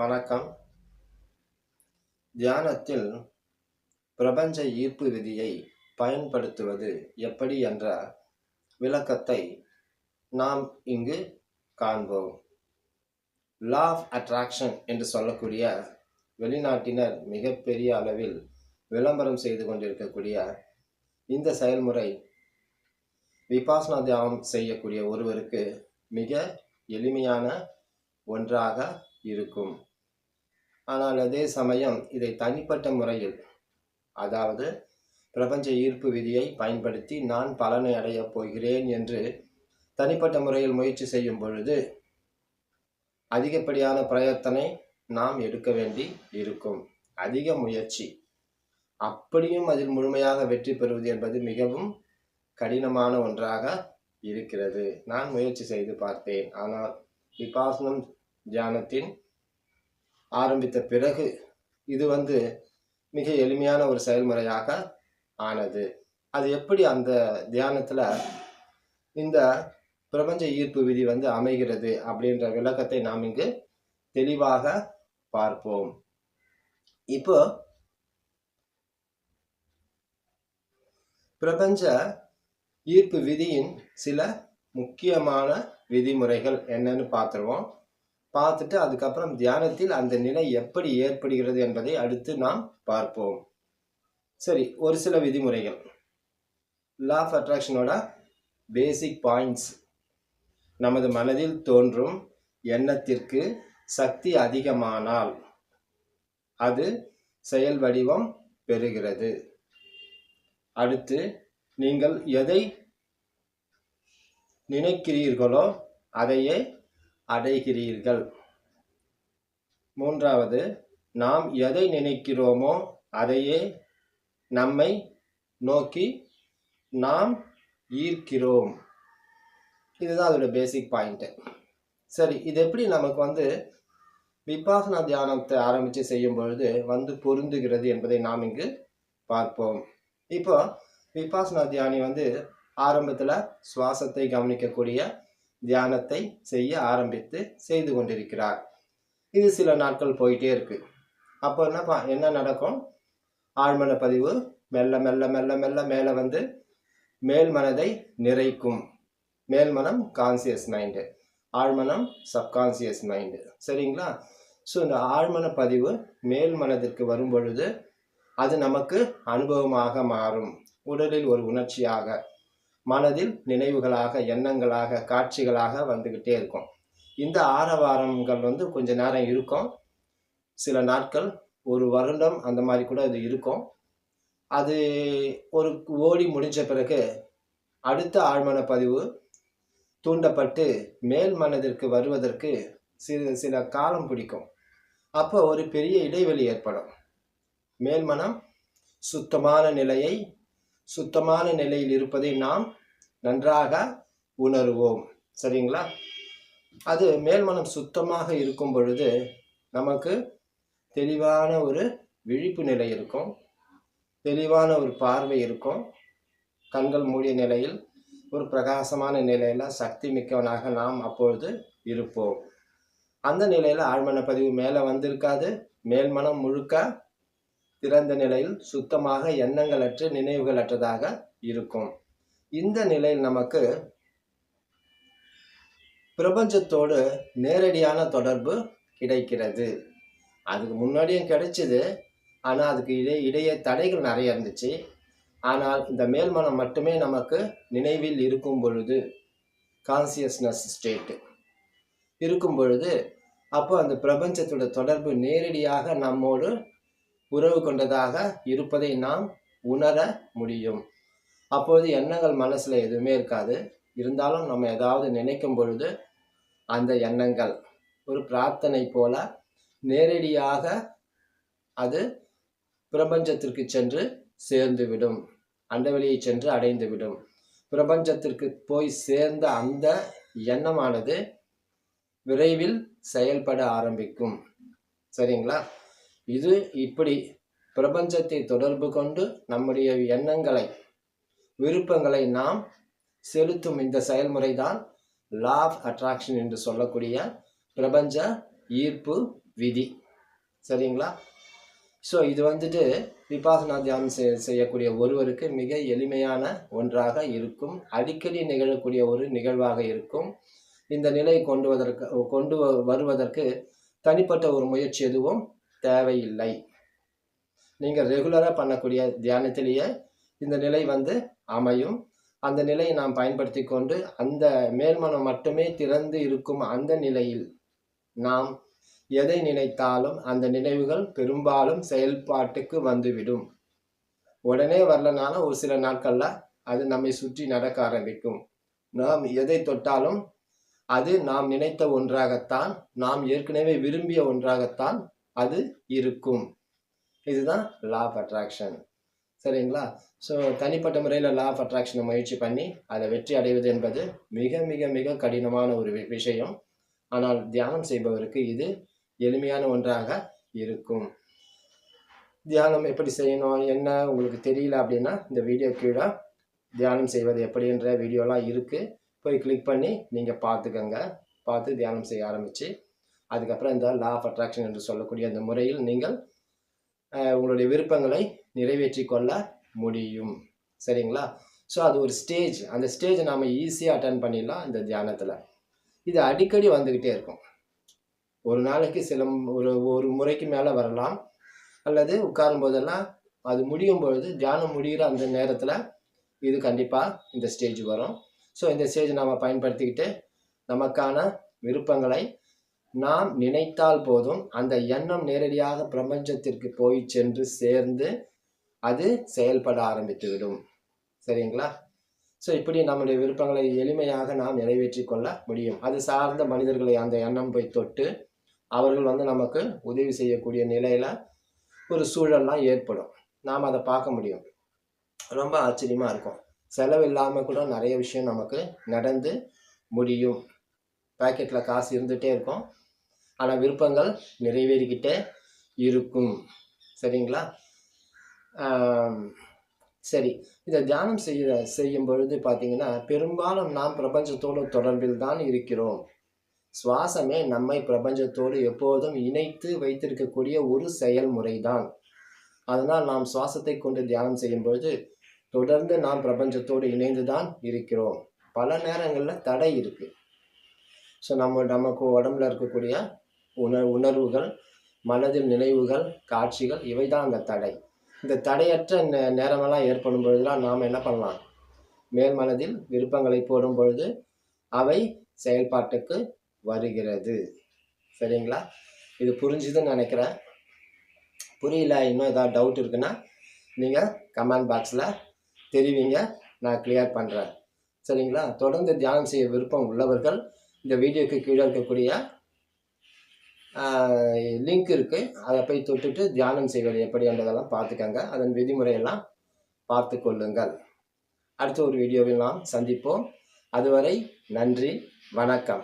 வணக்கம். தியானத்தில் பிரபஞ்ச ஈர்ப்பு விதியை பயன்படுத்துவது எப்படி என்ற விளக்கத்தை நாம் இங்கு காண்போம். லா ஆஃப் அட்ராக்ஷன் என்று சொல்லக்கூடிய வெளிநாட்டினர் மிகப்பெரிய அளவில் விளம்பரம் செய்து கொண்டிருக்கக்கூடிய இந்த செயல்முறை விபாசனா தியானம் செய்யக்கூடிய ஒருவருக்கு மிக எளிமையான ஒன்றாக இருக்கும். ஆனால் அதே சமயம் இதை தனிப்பட்ட முறையில் அதாவது பிரபஞ்ச ஈர்ப்பு விதியை பயன்படுத்தி நான் பலனை அடையப் போகிறேன் என்று தனிப்பட்ட முறையில் முயற்சி செய்யும் பொழுது அதிகப்படியான பிரயத்தனை நாம் எடுக்க வேண்டி இருக்கும். அதிக முயற்சி. அப்படியும் அதில் முழுமையாக வெற்றி பெறுவது என்பது மிகவும் கடினமான ஒன்றாக இருக்கிறது. நான் முயற்சி செய்து பார்த்தேன். ஆனால் விபாசனம் தியானத்தின் ஆரம்பித்த பிறகு இது வந்து மிக எளிமையான ஒரு செயல்முறையாக ஆனது. அது எப்படி அந்த தியானத்தில் இந்த பிரபஞ்ச ஈர்ப்பு விதி வந்து அமைகிறது அப்படின்ற விளக்கத்தை நாம் இங்கு தெளிவாக பார்ப்போம். இப்போ பிரபஞ்ச ஈர்ப்பு விதியின் சில முக்கியமான விதிமுறைகள் என்னன்னு பார்த்துருவோம். பார்த்துட்டு அதுக்கப்புறம் தியானத்தில் அந்த நிலை எப்படி ஏற்படுகிறது என்பதை அடுத்து நாம் பார்ப்போம். சரி ஒரு சில விதிமுறைகள். லா ஆஃப் அட்ராக்ஷனோட பேசிக் பாயிண்ட்ஸ் நமது மனதில் தோன்றும் எண்ணத்திற்கு சக்தி அதிகமானால் அது செயல் வடிவம் பெறுகிறது. அடுத்து நீங்கள் எதை நினைக்கிறீர்களோ அதையே அடைகிறீர்கள். மூன்றாவது நாம் எதை நினைக்கிறோமோ அதையே நம்மை நோக்கி நாம் ஈர்க்கிறோம். இதுதான் அதோட பேசிக் பாயிண்ட்டு சரி இது எப்படி நமக்கு வந்து விபாசனா தியானத்தை ஆரம்பித்து செய்யும் பொழுது வந்து பொருந்துகிறது என்பதை நாம் இங்கு பார்ப்போம். இப்போ விபாசனா தியானி வந்து ஆரம்பத்தில் சுவாசத்தை கவனிக்கக்கூடிய தியானத்தை செய்ய ஆரம்பித்து செய்து கொண்டிருக்கிறார். இது சில நாட்கள் போயிட்டே இருக்கு. அப்போ என்ன என்ன நடக்கும்? ஆழ்மன பதிவு மெல்ல மெல்ல மெல்ல மெல்ல மேலே வந்து மேல் மனதை நிறைக்கும். மேல் மனம் கான்சியஸ் மைண்டு ஆழ்மனம் சப்கான்சியஸ் மைண்டு சரிங்களா? ஸோ இந்த ஆழ்மன பதிவு மேல் மனதிற்கு வரும் பொழுது அது நமக்கு அனுபவமாக மாறும். உடலில் ஒரு உணர்ச்சியாக மனதில் நினைவுகளாக எண்ணங்களாக காட்சிகளாக வந்துக்கிட்டே இருக்கும். இந்த ஆரவாரங்கள் வந்து கொஞ்ச நேரம் இருக்கும். சில நாட்கள் ஒரு வருடம் அந்த மாதிரி கூட அது இருக்கும். அது ஒரு ஓடி முடிஞ்ச பிறகு அடுத்த ஆழ்மன பதிவு தூண்டப்பட்டு மேல் மனதிற்கு வருவதற்கு சில சில காலம் பிடிக்கும். அப்போ ஒரு பெரிய இடைவெளி ஏற்படும். மேல் மனம் சுத்தமான நிலையை சுத்தமான நிலையில் இருப்பதை நாம் நன்றாக உணருவோம். சரிங்களா? அது மேல்மனம் சுத்தமாக இருக்கும் பொழுது நமக்கு தெளிவான ஒரு விழிப்பு நிலை இருக்கும். தெளிவான ஒரு பார்வை இருக்கும். கண்கள் மூடிய நிலையில் ஒரு பிரகாசமான நிலையில் சக்தி மிக்கவனாக நாம் அப்பொழுது இருப்போம். அந்த நிலையில் ஆழ்மன பதிவு மேலே வந்திருக்காது. மேல் மனம் முழுக்க திறந்த நிலையில் சுத்தமாக எண்ணங்களற்று நினைவுகளற்றதாக இருக்கும். இந்த நிலையில் நமக்கு பிரபஞ்சத்தோடு நேரடியான தொடர்பு கிடைக்கிறது. அதுக்கு முன்னாடியும் கிடைச்சிது. ஆனால் அதுக்கு இடை இடையே தடைகள் நிறைய இருந்துச்சு. ஆனால் இந்த மேல்மனம் மட்டுமே நமக்கு நினைவில் இருக்கும் பொழுது கான்சியஸ்னஸ் ஸ்டேட்டு இருக்கும் பொழுது அப்போ அந்த பிரபஞ்சத்தோட தொடர்பு நேரடியாக நம்மோடு உறவு கொண்டதாக இருப்பதை நாம் உணர முடியும். அப்போது எண்ணங்கள் மனசில் எதுவுமே இருக்காது. இருந்தாலும் நம்ம ஏதாவது நினைக்கும் பொழுது அந்த எண்ணங்கள் ஒரு பிரார்த்தனை போல நேரடியாக அது பிரபஞ்சத்திற்கு சென்று சேர்ந்துவிடும். அண்டவெளியை சென்று அடைந்துவிடும். பிரபஞ்சத்திற்கு போய் சேர்ந்த அந்த எண்ணமானது விரைவில் செயல்பட ஆரம்பிக்கும். சரிங்களா? இது இப்படி பிரபஞ்சத்தை தொடர்பு கொண்டு நம்முடைய எண்ணங்களை விருப்பங்களை நாம் செலுத்தும் இந்த செயல்முறை தான் லா ஆஃப் அட்ராக்ஷன் என்று சொல்லக்கூடிய பிரபஞ்ச ஈர்ப்பு விதி. சரிங்களா? ஸோ இது வந்துட்டு விபாசனா தியானம் செய் செய்யக்கூடிய ஒருவருக்கு மிக எளிமையான ஒன்றாக இருக்கும். அடிக்கடி நிகழக்கூடிய ஒரு நிகழ்வாக இருக்கும். இந்த நிலையை கொண்டு வதற்கு கொண்டு வ- வருவதற்கு தனிப்பட்ட ஒரு முயற்சி எதுவும் தேவையில்லை. நீங்கள் ரெகுலராக பண்ணக்கூடிய தியானத்திலேயே இந்த நிலை வந்து அமையும். அந்த நிலையை நாம் பயன்படுத்தி கொண்டு அந்த மேல்மனம் மட்டுமே திறந்து இருக்கும் அந்த நிலையில் நாம் எதை நினைத்தாலும் அந்த நினைவுகள் பெரும்பாலும் செயல்பாட்டுக்கு வந்துவிடும். உடனே வரலனாலும் ஒரு சில நாட்களில் அது நம்மை சுற்றி நடக்க ஆரம்பிக்கும். நாம் எதை தொட்டாலும் அது நாம் நினைத்த ஒன்றாகத்தான் நாம் ஏற்கனவே விரும்பிய ஒன்றாகத்தான் அது இருக்கும். இதுதான் லா ஆஃப் அட்ராக்ஷன் சரிங்களா? ஸோ தனிப்பட்ட முறையில் லா ஆஃப் அட்ராக்ஷனை முயற்சி பண்ணி அதை வெற்றி அடைவது என்பது மிக மிக மிக கடினமான ஒரு விஷயம். ஆனால் தியானம் செய்பவருக்கு இது எளிமையான ஒன்றாக இருக்கும். தியானம் எப்படி செய்யணும் என்ன உங்களுக்கு தெரியல அப்படின்னா இந்த வீடியோ கீழே தியானம் செய்வது எப்படின்ற வீடியோலாம் இருக்குது போய் கிளிக் பண்ணி நீங்கள் பார்த்துக்கங்க. பார்த்து தியானம் செய்ய ஆரம்பித்து அதுக்கப்புறம் இந்த லா ஆஃப் அட்ராக்ஷன் என்று சொல்லக்கூடிய அந்த முறையில் நீங்கள் உங்களுடைய விருப்பங்களை நிறைவேற்றி கொள்ள முடியும். சரிங்களா? ஸோ அது ஒரு ஸ்டேஜ் அந்த ஸ்டேஜை நாம் ஈஸியாக அட்டன் பண்ணிடலாம் இந்த தியானத்தில். இது அடிக்கடி வந்துக்கிட்டே இருக்கும். ஒரு நாளைக்கு சில ஒரு ஒரு முறைக்கு மேலே வரலாம். அல்லது உட்காரும் போதெல்லாம் அது முடியும் பொழுது தியானம் முடிகிற அந்த நேரத்தில் இது கண்டிப்பாக இந்த ஸ்டேஜ் வரும். ஸோ இந்த ஸ்டேஜ் நாம் பயன்படுத்திக்கிட்டு நமக்கான விருப்பங்களை நாம் நினைத்தால் போதும் அந்த எண்ணம் நேரடியாக பிரபஞ்சத்திற்கு போய் சென்று சேர்ந்து அது செயல்பட ஆரம்பித்து விடும் சரிங்களா? ஸோ இப்படி நம்முடைய விருப்பங்களை எளிமையாக நாம் நிறைவேற்றி கொள்ள முடியும். அது சார்ந்த மனிதர்களை அந்த எண்ணம் போய் தொட்டு அவர்கள் வந்து நமக்கு உதவி செய்யக்கூடிய நிலையில் ஒரு சூழல்லாம் ஏற்படும். நாம் அதை பார்க்க முடியும். ரொம்ப ஆச்சரியமாக இருக்கும். செலவு இல்லாமல் கூட நிறைய விஷயம் நமக்கு நடந்து முடியும். பேக்கெட்டில் காசு இருந்துகிட்டே இருக்கும். ஆனால் விருப்பங்கள் நிறைவேறிக்கிட்டே இருக்கும். சரிங்களா? சரி. இதை தியானம் செய்ய செய்யும் பொழுது பார்த்தீங்கன்னா பெரும்பாலும் நாம் பிரபஞ்சத்தோடு தொடர்பில் தான் இருக்கிறோம். சுவாசமே நம்மை பிரபஞ்சத்தோடு எப்போதும் இணைத்து வைத்திருக்கக்கூடிய ஒரு செயல்முறை தான் அதனால் நாம் சுவாசத்தை கொண்டு தியானம் செய்யும் பொழுது தொடர்ந்து நாம் பிரபஞ்சத்தோடு இணைந்து தான் இருக்கிறோம். பல நேரங்களில் தடை இருக்குது ஸோ நம்ம நமக்கு உடம்புல இருக்கக்கூடிய உணர் உணர்வுகள் மனதில் நினைவுகள் காட்சிகள் இவை தான் அந்த தடை. இந்த தடையற்ற நே- நேரமெல்லாம் ஏற்படும் பொழுதுலாம் நாம் என்ன பண்ணலாம்? மேல் மனதில் விருப்பங்களை போடும் பொழுது அவை செயல்பாட்டுக்கு வருகிறது. சரிங்களா? இது புரிஞ்சுதுன்னு நினைக்கிறேன். புரியல இன்னும் ஏதாவது டவுட் இருக்குன்னா நீங்கள் கமெண்ட் பாக்ஸில் தெரிவிங்க நான் கிளியர் பண்ணுறேன் சரிங்களா? தொடர்ந்து தியானம் செய்ய விருப்பம் உள்ளவர்கள் இந்த வீடியோக்கு கீழே இருக்கக்கூடிய லிங்க் இருக்குது அதை போய் தொட்டுட்டு தியானம் செய்வது எப்படி என்றதெல்லாம் பார்த்துக்கங்க. அதன் விதிமுறையெல்லாம் பார்த்து கொள்ளுங்கள். அடுத்த ஒரு வீடியோவில் நாம் சந்திப்போம். அதுவரை நன்றி வணக்கம்.